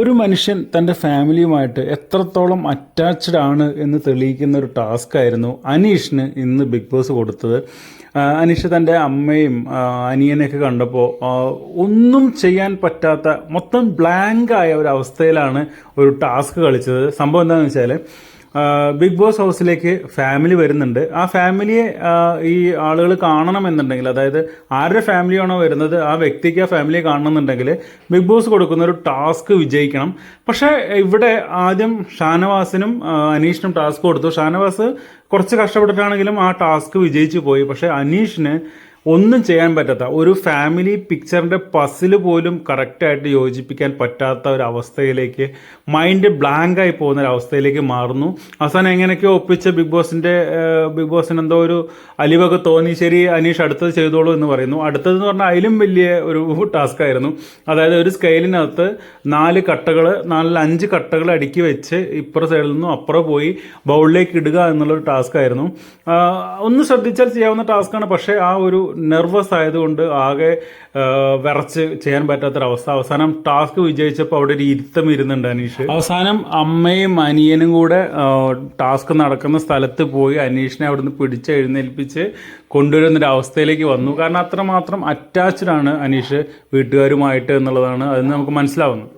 ഒരു മനുഷ്യൻ തന്റെ ഫാമിലിയുമായിട്ട് എത്രത്തോളം അറ്റാച്ച്ഡ് ആണ് എന്ന് തെളിയിക്കുന്ന ഒരു ടാസ്ക് ആയിരുന്നു അനീഷിന് ഇന്ന് ബിഗ് ബോസ് കൊടുത്തത്. അനീഷ് തന്റെ അമ്മയും അനിയനെയൊക്കെ കണ്ടപ്പോൾ ഒന്നും ചെയ്യാൻ പറ്റാത്ത മൊത്തം ബ്ലാങ്ക് ആയ ഒരു അവസ്ഥയിലാണ് ഒരു ടാസ്ക് കളിച്ചത്. സംഭവം എന്താണെന്ന് വെച്ചാൽ ബിഗ് ബോസ് ഹൗസിലേക്ക് ഫാമിലി വരുന്നുണ്ട്. ആ ഫാമിലിയെ ഈ ആളുകൾ കാണണമെന്നുണ്ടെങ്കിൽ അതായത് ആരുടെ ഫാമിലിയാണോ വരുന്നത് ആ വ്യക്തിക്ക് ആ ഫാമിലിയെ കാണണമെന്നുണ്ടെങ്കിൽ ബിഗ് ബോസ് കൊടുക്കുന്ന ഒരു ടാസ്ക് വിജയിക്കണം. പക്ഷേ ഇവിടെ ആദ്യം ഷാനവാസിനും അനീഷിനും ടാസ്ക് കൊടുത്തു. ഷാനവാസ് കുറച്ച് കഷ്ടപ്പെട്ടിട്ടാണെങ്കിലും ആ ടാസ്ക് വിജയിച്ചു പോയി. പക്ഷേ അനീഷിന് ഒന്നും ചെയ്യാൻ പറ്റാത്ത ഒരു ഫാമിലി പിക്ചറിന്റെ പസിൽ പോലും കറക്റ്റായിട്ട് യോജിപ്പിക്കാൻ പറ്റാത്ത ഒരു അവസ്ഥയിലേക്ക് മൈൻഡ് ബ്ലാങ്ക് ആയി പോകുന്ന ഒരു അവസ്ഥയിലേക്ക് മാറുന്നു. അവസാനം എങ്ങനെയൊക്കെയോ ഒപ്പിച്ച് ബിഗ് ബോസിന്റെ ബിഗ് ബോസിന് എന്തോ ഒരു അലിവൊക്കെ തോന്നി ശരി അനീഷ് അടുത്തത് ചെയ്തോളൂ എന്ന് പറയുന്നു. അടുത്തതെന്ന് പറഞ്ഞാൽ അതിലും വലിയ ഒരു ടാസ്ക് ആയിരുന്നു. അതായത് ഒരു സ്കെയിലിനകത്ത് നാല് കട്ടകൾ നാലിൽ അഞ്ച് കട്ടകൾ അടുക്കി വെച്ച് ഇപ്പുറ സൈഡിൽ നിന്നും അപ്പുറം പോയി ബൗളിലേക്ക് ഇടുക എന്നുള്ളൊരു ടാസ്ക് ആയിരുന്നു. ഒന്ന് ശ്രദ്ധിച്ചാൽ ചെയ്യാവുന്ന ടാസ്ക്കാണ് പക്ഷേ ആ ഒരു നെർവസ് ആയതുകൊണ്ട് ആകെ വിറച്ച് ചെയ്യാൻ പറ്റാത്തൊരവസ്ഥ. അവസാനം ടാസ്ക് വിജയിച്ചപ്പോൾ അവിടെ ഒരു ഇരുത്തം ഇരുന്നുണ്ട് അനീഷ്. അവസാനം അമ്മയും അനിയനും കൂടെ ടാസ്ക് നടക്കുന്ന സ്ഥലത്ത് പോയി അനീഷിനെ അവിടുന്ന് പിടിച്ച് എഴുന്നേൽപ്പിച്ച് കൊണ്ടുവരുന്നൊരു അവസ്ഥയിലേക്ക് വന്നു. കാരണം അത്രമാത്രം അറ്റാച്ച്ഡ് ആണ് അനീഷ് വീട്ടുകാരുമായിട്ട് എന്നുള്ളതാണ്. അതിന് നമുക്ക് മനസ്സിലാവുന്നത്